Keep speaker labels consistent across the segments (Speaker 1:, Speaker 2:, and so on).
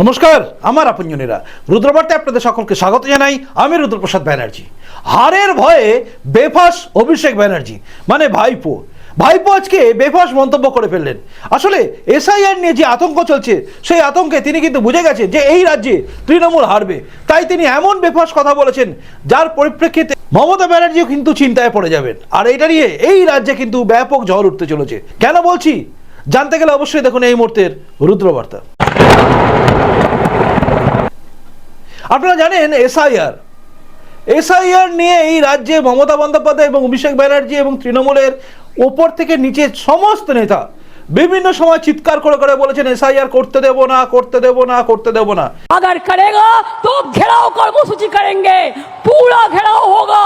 Speaker 1: নমস্কার, আমার আপনজনেরা। রুদ্রবার্তে আপনাদের সকলকে স্বাগত জানাই আমি রুদ্রপ্রসাদ ব্যানার্জি। হারের ভয়ে বেফাস অভিষেক ব্যানার্জি মানে ভাইপো। ভাইপো আজকে বেফাস মন্তব্য করে ফেললেন। আসলে এসআইআর নিয়ে যে আতঙ্ক চলছে, সেই আতঙ্কে তিনি কিন্তু বুঝে গেছেন যে এই রাজ্যে তৃণমূল হারবে। তাই তিনি এমন বেফাস কথা বলেছেন, যার পরিপ্রেক্ষিতে মমতা ব্যানার্জিও কিন্তু চিন্তায় পড়ে যাবেন। আর এটা নিয়ে এই রাজ্যে কিন্তু ব্যাপক ঝড় উঠতে চলেছে। কেন বলছি? জানতে গেলে অবশ্যই দেখুন এই মুহূর্তের রুদ্রবার্তা। আপনারা জানেন এসআইআর এসআইআর নিয়ে এই রাজ্যে মমতা বন্দ্যোপাধ্যায় এবং অভিষেক ব্যানার্জি এবং তৃণমূলের ওপর থেকে নিচে সমস্ত নেতা বিভিন্ন সময় চিৎকার করে করে বলেছেন এসআইআর করতে দেব না করতে দেব না করতে দেব না
Speaker 2: अगर करेगा तो घेराव कर्मसूची करेंगे पूरा घेराव होगा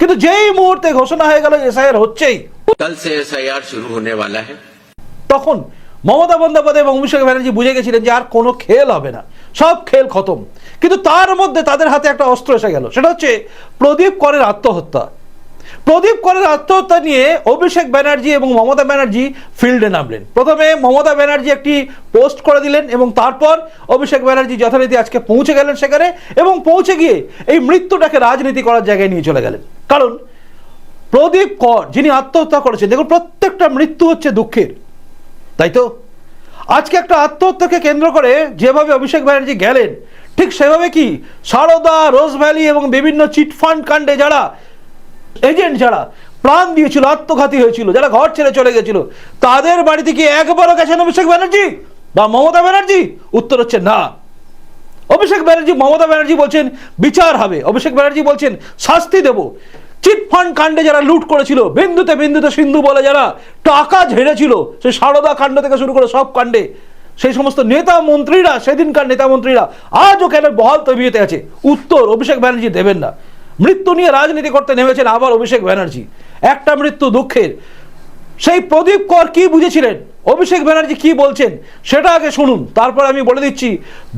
Speaker 1: কিন্তু যেই মুহূর্তে ঘোষণা হয়ে গেল এসআইআর হচ্ছেই
Speaker 3: कल से एस शुरू होने वाला है
Speaker 1: তখন মমতা বন্দ্যোপাধ্যায় এবং অভিষেক ব্যানার্জি বুঝে গেছিলেন যে আর কোনো খেল হবে না সব খেল খতম। কিন্তু তার মধ্যে তাদের হাতে একটা অস্ত্র এসে গেল। সেটা হচ্ছে প্রদীপ করের আত্মহত্যা। প্রদীপ করের আত্মহত্যা নিয়ে অভিষেক ব্যানার্জি এবং মমতা ব্যানার্জি ফিল্ডে নামলেন। প্রথমে মমতা ব্যানার্জি একটি পোস্ট করে দিলেন এবং তারপর অভিষেক ব্যানার্জি যথারীতি আজকে পৌঁছে গেলেন সেখানে এবং পৌঁছে গিয়ে এই মৃত্যুটাকে রাজনীতি করার জায়গায় নিয়ে চলে গেলেন। কারণ প্রদীপ কর, যিনি আত্মহত্যা করেছেন, দেখুন প্রত্যেকটা মৃত্যু হচ্ছে দুঃখের। তাই তো? আজকে একটা আত্মহত্যাকে কেন্দ্র করে যেভাবে অভিষেক ব্যানার্জি গেলেন, ঠিক সেভাবে কি সারদা, রোজ ভ্যালি এবং বিভিন্ন চিটফান্ড কাণ্ডে যারা এজেন্ট যারা প্রাণ দিয়েছিল, আত্মঘাতী হয়েছিল, যারা ঘর ছেড়ে চলে গেছিল, তাদের বাড়িতে কি একবারও গেছেন অভিষেক ব্যানার্জি বা মমতা ব্যানার্জি? উত্তর হচ্ছে না। অভিষেক ব্যানার্জি, মমতা ব্যানার্জি বলছেন, বিচার হবে। অভিষেক ব্যানার্জি বলছেন, শাস্তি দেব। চিটফান্ড কাণ্ডে যারা লুট করেছিল, বিন্দুতে বিন্দুতে সিন্ধু বলে যারা টাকা ঝেড়েছিল, সেই সারদা কাণ্ড থেকে শুরু করে সব কাণ্ডে, সেই সমস্ত নেতা মন্ত্রীরা, সেদিনকার নেতা মন্ত্রীরা আজও কেন বহাল তবিয়তে আছে? উত্তর অভিষেক ব্যানার্জি দেবেন না। মৃত্যু নিয়ে রাজনীতি করতে নেমেছেন আবার অভিষেক ব্যানার্জি। একটা মৃত্যু দুঃখের। সেই প্রদীপ কর কি বুঝেছিলেন? অভিষেক ব্যানার্জি কি বলছেন সেটা আগে শুনুন। তারপর আমি বলে দিচ্ছি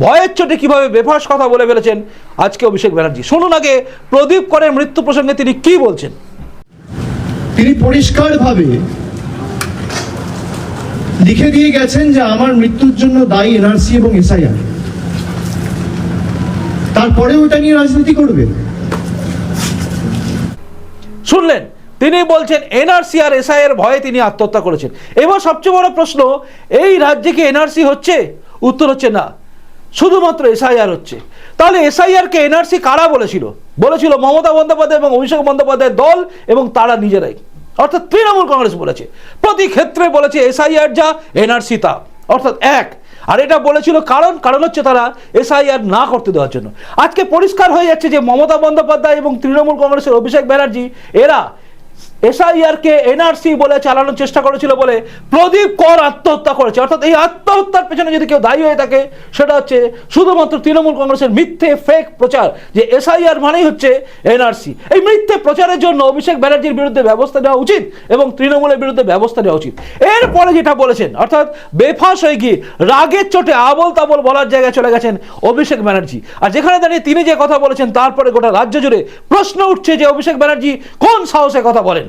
Speaker 1: ভয়ের চোটে কীভাবে বেফাস কথা বলে ফেলেছেন আজকে অভিষেক ব্যানার্জি। শুনুন আগে প্রদীপ করের মৃত্যু প্রসঙ্গে তিনি কি বলছেন?
Speaker 4: তিনি পরিষ্কারভাবে লিখে দিয়ে গেছেন যে আমার মৃত্যুর জন্য দায়ী এনআরসি এবং এসআইআর। তারপরে ওটা নিয়ে রাজনীতি করবে।
Speaker 1: শুনলেন তিনি বলছেন, এনআরসি আর এসআই এর ভয়ে তিনি আত্মহত্যা করেছেন। এবার সবচেয়ে বড় প্রশ্ন, এই রাজ্যে কি এনআরসি হচ্ছে? উত্তর হচ্ছে না। শুধুমাত্র এসআইআর হচ্ছে। তাহলে এসআইআর কে এনআরসি কারা বলেছিল? বলেছিল মমতা বন্দ্যোপাধ্যায় এবং অভিষেক বন্দ্যোপাধ্যায়ের দল এবং তারা নিজেরাই। অর্থাৎ তৃণমূল কংগ্রেস বলেছে। প্রতি ক্ষেত্রে বলেছে এসআইআর যা, এনআরসি তা। অর্থাৎ এক। আর এটা বলেছিল কারণ কারণ হচ্ছে তারা এসআইআর না করতে দেওয়ার জন্য। আজকে পরিষ্কার হয়ে যাচ্ছে যে মমতা বন্দ্যোপাধ্যায় এবং তৃণমূল কংগ্রেসের অভিষেক ব্যানার্জি, এরা এসআইআর কে এনআরসি বলে চালানোর চেষ্টা করেছিল বলে প্রদীপ কর আত্মহত্যা করেছে। অর্থাৎ এই আত্মহত্যার পেছনে যদি কেউ দায়ী হয়ে থাকে, সেটা হচ্ছে শুধুমাত্র তৃণমূল কংগ্রেসের মিথ্যে ফেক প্রচার, যে এসআইআর মানেই হচ্ছে এনআরসি। এই মিথ্যে প্রচারের জন্য অভিষেক ব্যানার্জির বিরুদ্ধে ব্যবস্থা নেওয়া উচিত এবং তৃণমূলের বিরুদ্ধে ব্যবস্থা নেওয়া উচিত। এরপরে যেটা বলেছেন, অর্থাৎ বেফাস হয়ে গিয়ে রাগের চোটে আবল তাবল বলার জায়গায় চলে গেছেন অভিষেক ব্যানার্জি। আর যেখানে দাঁড়িয়ে তিনি যে কথা বলেছেন, তারপরে গোটা রাজ্য জুড়ে প্রশ্ন উঠছে যে অভিষেক ব্যানার্জি কোন সাহসে কথা বলেন।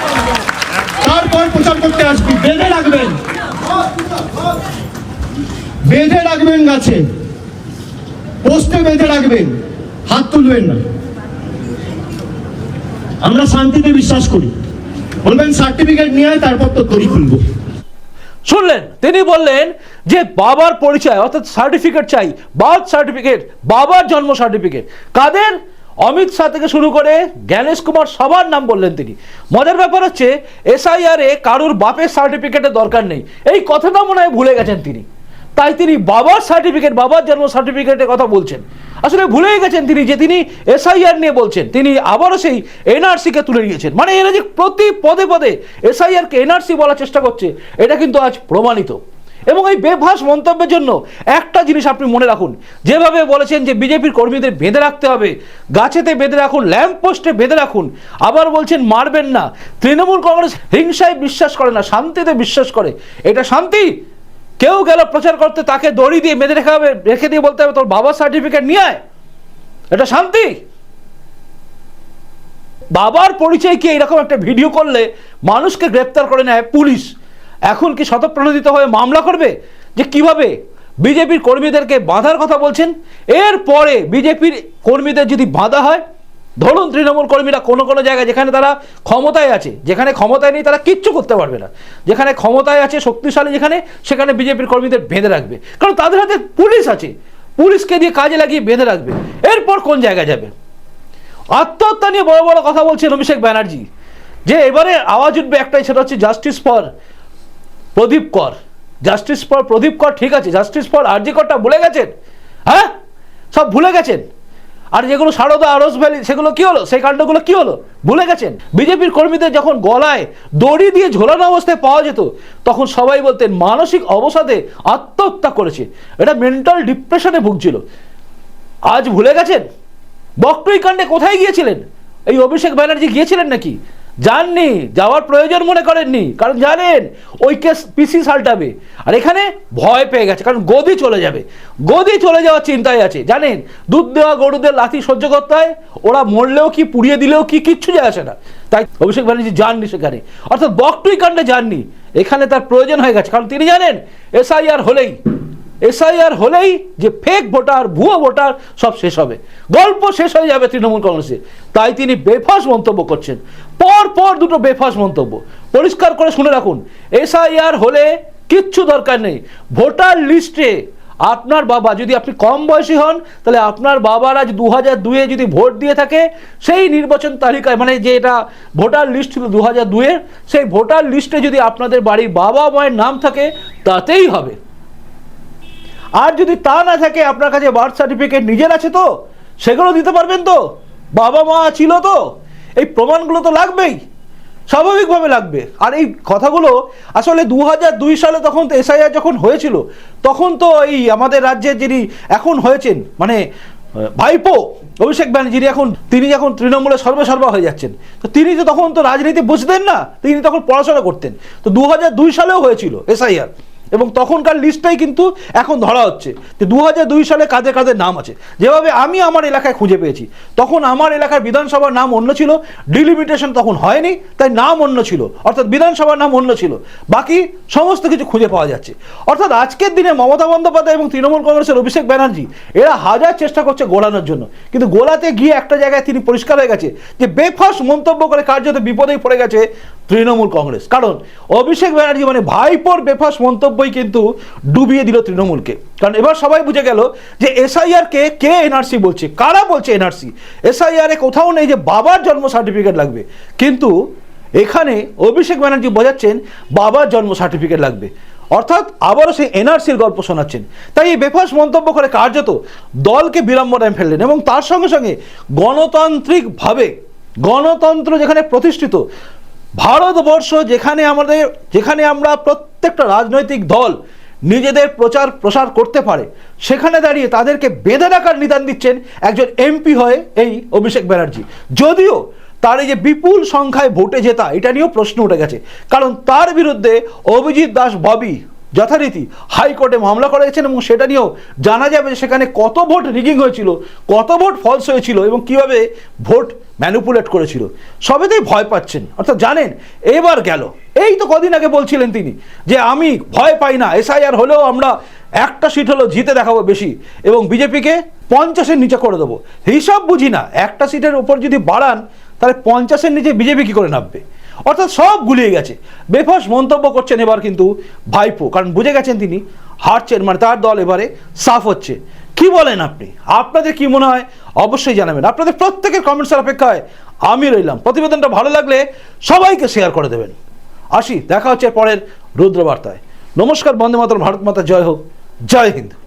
Speaker 4: তারপর প্রচার করতে আসবি। বেঁধে রাখবেন। বেঁধে রাখবেন গাছে। পোস্টে বেঁধে রাখবেন। হাত তুলবেন না। আমরা শান্তিতে বিশ্বাস করি। বলবেন, সার্টিফিকেট নিয়ে তারপর তো তরি খুলবো।
Speaker 1: শুনলেন, তিনি বললেন যে বাবার পরিচয়, অর্থাৎ সার্টিফিকেট চাই, বার্থ সার্টিফিকেট, বাবার জন্ম সার্টিফিকেট। কাদের? অমিত শাহ থেকে শুরু করে জ্ঞানেশ কুমার সবার নাম বললেন তিনি। মজার ব্যাপার হচ্ছে এসআইআর কারুর বাপের সার্টিফিকেটের দরকার নেই। এই কথাটা মনে হয় ভুলে গেছেন তিনি। তাই তিনি বাবার সার্টিফিকেট বাবার জন্ম সার্টিফিকেটের কথা বলছেন। আসলে ভুলেই গেছেন তিনি যে তিনি এসআইআর নিয়ে বলছেন। তিনি আবারও সেই এনআরসিকে তুলে নিয়েছেন। মানে এরা যে প্রতি পদে পদে এসআইআরকে এনআরসি বলার চেষ্টা করছে, এটা কিন্তু আজ প্রমাণিত। এবং এই বেভাস মন্তব্যের জন্য একটা জিনিস আপনি মনে রাখুন। যেভাবে বলেছেন যে বিজেপির কর্মীদের বেঁধে রাখতে হবে, গাছেতে বেঁধে রাখুন, ল্যাম্প পোস্টে বেঁধে রাখুন, আবার বলছেন মারবেন না। তৃণমূল কংগ্রেস হিংসায় বিশ্বাস করে না, শান্তিতে বিশ্বাস করে। এটা শান্তি? কেউ গেল প্রচার করতে, তাকে দড়ি দিয়ে বেঁধে রেখে হবে, রেখে দিয়ে বলতে হবে, তোর বাবার সার্টিফিকেট নিয়ে আয়। এটা শান্তি? বাবার পরিচয় কি এরকম একটা ভিডিও করলে মানুষকে গ্রেপ্তার করে নেয় পুলিশ? এখন কি শতপ্রণোদিত হয়ে মামলা করবে? যে কীভাবে? বিজেপির কর্মীদেরকে বাঁধার কথা বলছেন। এরপরে বিজেপির কর্মীদের যদি বাঁধা হয়, ধরুন তৃণমূল কর্মীরা কোনো কোনো জায়গায় যেখানে তারা ক্ষমতায় আছে, যেখানে ক্ষমতায় নেই তারা কিচ্ছু করতে পারবে না। যেখানে ক্ষমতায় আছে, শক্তিশালী যেখানে, সেখানে বিজেপির কর্মীদের বেঁধে রাখবে। কারণ তাদের হাতে পুলিশ আছে। পুলিশকে দিয়ে কাজে লাগিয়ে বেঁধে রাখবে। এরপর কোন জায়গায় যাবে? আত্মহত্যা নিয়ে বড় বড় কথা বলছেন অভিষেক ব্যানার্জি। যে এবারে আওয়াজ উঠবে একটাই, সেটা হচ্ছে জাস্টিস ফর প্রদীপ কর। জাস্টিস ফর প্রদীপ কর ঠিক আছে জাস্টিস ফর আরজি করটা ভুলে গেছেন? হ্যাঁ? সব ভুলে গেছেন? আর যেগুলো সারদা, আরস ভ্যালি, সেগুলো কি হলো? সেই কাণ্ডগুলো কি হলো? ভুলে গেছেন? বিজেপির কর্মীদের যখন গলায় দড়ি দিয়ে ঝোলানো অবস্থায় পাওয়া যেত, তখন সবাই বলতেন, মানসিক অবসাদে আত্মহত্যা করেছে। এটা মেন্টাল ডিপ্রেশনে ভুগছিল। আজ ভুলে গেছেন? বক্রই কাণ্ডে কোথায় গিয়েছিলেন? এই অভিষেক ব্যানার্জি গিয়েছিলেন নাকি? যাননি, যাওয়ার প্রয়োজন মনে করেননি। কারণ জানেন, ওই কেস পিসি সালটাবে। আর এখানে ভয় পেয়ে গেছে, কারণ গদি চলে যাবে। গদি চলে যাওয়ার চিন্তায় আছে। জানেন, দুধ দেওয়া গরুদের লাথি সহ্য করতে হয়, ওরা মরলেও কি, পুড়িয়ে দিলেও কি, কিচ্ছু যায় আসে না। তাই অভিষেক ব্যানার্জি যাননি সেখানে। অর্থাৎ বকটুই কাণ্ডে যাননি। এখানে তার প্রয়োজন হয়ে গেছে। কারণ তিনি জানেন এসআইআর হলেই এসআইআর হলেই যে ফেক ভোটার, ভুয়ো ভোটার, সব শেষ হবে। গল্প শেষ হয়ে যাবে তৃণমূল কংগ্রেসে। তাই তিনি বেফাস মন্তব্য করছেন। পর পর দুটো বেফাস মন্তব্য। পরিষ্কার করে শুনে রাখুন, এসআইআর হলে কিচ্ছু দরকার নেই। ভোটার লিস্টে আপনার বাবা, যদি আপনি কম বয়সী হন, তাহলে আপনার বাবার আজ দু হাজার দুয়ে যদি ভোট দিয়ে থাকে, সেই নির্বাচন তালিকায় মানে যে এটা ভোটার লিস্ট ছিল দু হাজার দুয়ের সেই ভোটার লিস্টে যদি আপনাদের বাড়ির বাবা মায়ের নাম থাকে, তাতেই হবে। আর যদি তা না থাকে, আপনার কাছে বার্থ সার্টিফিকেট নিজের আছে তো? সেগুলো দিতে পারবেন তো? বাবা মা ছিল তো? এই প্রমাণগুলো তো লাগবেই, স্বাভাবিকভাবে লাগবে। আর এই কথাগুলো আসলে দু দুই সালে তখন তো এসআইআর যখন হয়েছিল, তখন তো এই আমাদের রাজ্যে যিনি এখন হয়েছেন মানে ভাইপো, অভিষেক ব্যানার্জি এখন, তিনি যখন তৃণমূলে সর্বসর্বা হয়ে যাচ্ছেন, তো তিনি তো তখন তো রাজনীতি বুঝতেন না, তিনি তখন পড়াশোনা করতেন। তো দু হাজার দুই সালেও হয়েছিল এসআইআর। এবং তখনকার লিস্টটাই কিন্তু এখন ধরা হচ্ছে। যে দু দুই সালে কাদের কাদের নাম আছে। যেভাবে আমি আমার এলাকায় খুঁজে পেয়েছি, তখন আমার এলাকার বিধানসভার নাম অন্য ছিল ডিলিমিটেশন তখন হয়নি, তাই নাম অন্য ছিল। অর্থাৎ বিধানসভার নাম অন্য ছিল। বাকি সমস্ত কিছু খুঁজে পাওয়া যাচ্ছে। অর্থাৎ আজকের দিনে মমতা বন্দ্যোপাধ্যায় এবং তৃণমূল কংগ্রেসের অভিষেক ব্যানার্জি, এরা হাজার চেষ্টা করছে গোলানোর জন্য। কিন্তু গোলাতে গিয়ে একটা জায়গায় তিনি পরিষ্কার হয়ে গেছে, যে বেফাস মন্তব্য করে কার্যত বিপদেই পড়ে গেছে তৃণমূল কংগ্রেস। কারণ অভিষেক ব্যানার্জি মানে ভাইপোর বেফাস মন্তব্যই কিন্তু ডুবিয়ে দিল তৃণমূলকে। কারণ এবার সবাই বুঝে গেল যে এসআইআর কে এনআরসি বলছে? কারা বলছে এনআরসি? এসআইআর কোথাও নেই যে বাবার জন্ম সার্টিফিকেট লাগবে। কিন্তু এখানে অভিষেক ব্যানার্জি বোঝাচ্ছেন বাবার জন্ম সার্টিফিকেট লাগবে। অর্থাৎ আবারও সেই এনআরসির গল্প শোনাচ্ছেন। তাই এই বেফাস মন্তব্য করে কার্যত দলকে বিড়ম্বনায় ফেললেন এবং তার সঙ্গে সঙ্গে গণতান্ত্রিকভাবে গণতন্ত্র যেখানে প্রতিষ্ঠিত ভারতবর্ষ যেখানে আমাদের, যেখানে আমরা প্রত্যেকটা রাজনৈতিক দল নিজেদের প্রচার, প্রসার করতে পারে, সেখানে দাঁড়িয়ে তাদেরকে বেঁধে রাখার নিদান দিচ্ছেন একজন এমপি হয়ে এই অভিষেক ব্যানার্জি। যদিও তার এই যে বিপুল সংখ্যায় ভোটে জেতা, এটা নিয়েও প্রশ্ন উঠে গেছে। কারণ তার বিরুদ্ধে অভিজিৎ দাস ববি যথারীতি হাইকোর্টে মামলা করা করেছেন এবং সেটা নিয়েও জানা যাবে যে সেখানে কত ভোট রিগিং হয়েছিল, কত ভোট ফলস হয়েছিল এবং কীভাবে ভোট ম্যানুপুলেট করেছিল। সবেতেই ভয় পাচ্ছেন। অর্থাৎ জানেন, এবার গেল। এই তো কদিন আগে বলছিলেন তিনি যে আমি ভয় পাই না। এসআইআর হলেও আমরা একটা সিট হলেও জিতে দেখাবো বেশি এবং বিজেপিকে পঞ্চাশের নিচে করে দেবো। হিসাব বুঝি না, একটা সিটের ওপর যদি বাড়ান, তাহলে পঞ্চাশের নিচে বিজেপি কী করে নামবে? অর্থাৎ সব গুলিয়ে গেছে। বেফাস মন্তব্য করছেন এবার কিন্তু ভাইপো, কারণ বুঝে গেছেন তিনি, হারছেন মানে তার দল এবারে সাফ হচ্ছে। কি বলেন আপনি? আপনাদের কি মনে হয়? অবশ্যই জানাবেন। আপনাদের প্রত্যেকের কমেন্টসের অপেক্ষায় আমি রইলাম। প্রতিবেদনটা ভালো লাগলে সবাইকে শেয়ার করে দেবেন। আসি, দেখা হচ্ছে পরের রুদ্রবার্তায়। নমস্কার, বন্দে মাতর ভারত মাতা, জয় হোক। জয় হিন্দ।